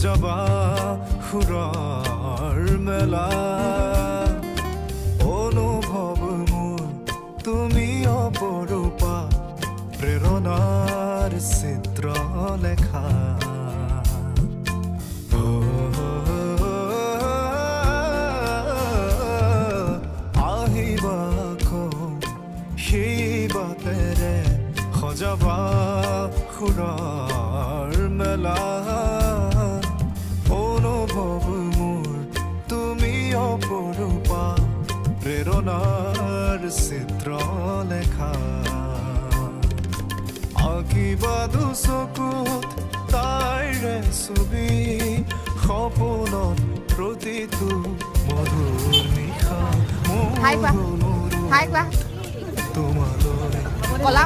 সজাবা সুৰৰ মেলা। অনুভৱ মোৰ তুমি অপৰূপা প্ৰেৰণাৰ চিত্ৰ লেখা আহিবা সেই বাটেৰে সজাবা সুৰৰ মেলা। অপৰূপা প্রেরণার চিত্র লেখা আঁকিবা দুচকুত তাইৰে ছবি সপোনত প্ৰতিটো মধুৰ নিশা। মোৰ তোমালৈ